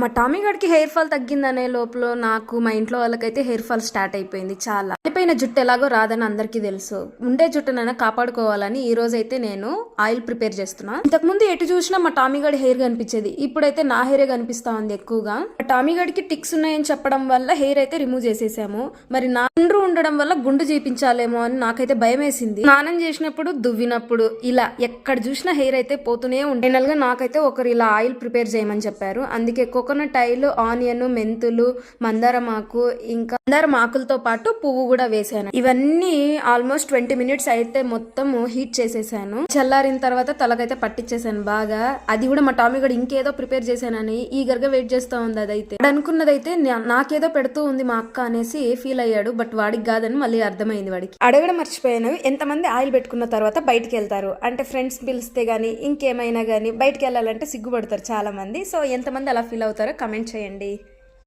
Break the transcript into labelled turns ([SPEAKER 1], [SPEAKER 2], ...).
[SPEAKER 1] మా టామీ గడికి hair fall తగ్గిందనే లోపల నాకు మా ఇంట్లో వాళ్ళకైతే హెయిర్ ఫాల్ స్టార్ట్ అయిపోయింది చాలా. వెళ్ళిపోయిన జుట్టు ఎలాగో రాదని అందరికీ తెలుసు. ఉండే జుట్టునైనా కాపాడుకోవాలని ఈ రోజు అయితే నేను ఆయిల్ ప్రిపేర్ చేస్తున్నా. ఇంతకు ముందు ఎటు చూసినా మా టామీ గడి హెయిర్ కనిపించేది. ఇప్పుడైతే నా హెయిరే కనిపిస్తా ఉంది ఎక్కువగా. మా టామీ గడికి టిక్స్ ఉన్నాయని చెప్పడం వల్ల హెయిర్ అయితే రిమూవ్ చేసేసాము. మరి నా గుండ్రు ఉండడం వల్ల గుండు చేపించాలేమో అని నాకైతే భయం వేసింది స్నానం చేసినప్పుడు దువ్వినప్పుడు ఇలా ఎక్కడ చూసినా హెయిర్ అయితే పోతూనే ఉండే Final గా నాకైతే ఒకరు ఇలా ఆయిల్ ప్రిపేర్ చేయమని చెప్పారు. అందుకే ఎక్కువ కోకోనట్ ఆయిల్ ఆనియన్ మెంతులు మందారమాకు ఇంకా మందారమాకులతో పాటు పువ్వు కూడా వేసాను. ఇవన్నీ ఆల్మోస్ట్ ట్వంటీ మినిట్స్ అయితే మొత్తం హీట్ చేసేసాను. చల్లారిన తర్వాత తలకైతే పట్టించేసాను బాగా. అది కూడా మా టామీ కూడా ఇంకేదో ప్రిపేర్ చేశానని ఈగర్గా వెయిట్ చేస్తూ ఉంది అదైతే. అనుకున్నదైతే నా- నాకేదో పెడుతూ ఉంది మా అక్క అనేసి ఫీల్ అయ్యాడు బట్ వాడికి కాదని మళ్ళీ అర్థమైంది వాడికి. అడగడం మర్చిపోయాను. ఎంతమంది ఆయిల్ పెట్టుకున్న తర్వాత బయటికి వెళ్తారు. అంటే ఫ్రెండ్స్ పిలిస్తే గానీ ఇంకేమైనా గానీ బయటికి వెళ్ళాలంటే సిగ్గుపడతారు చాలా మంది సో ఎంతమంది అలా ఫీల్ అవుతారో కమెంట్ చేయండి.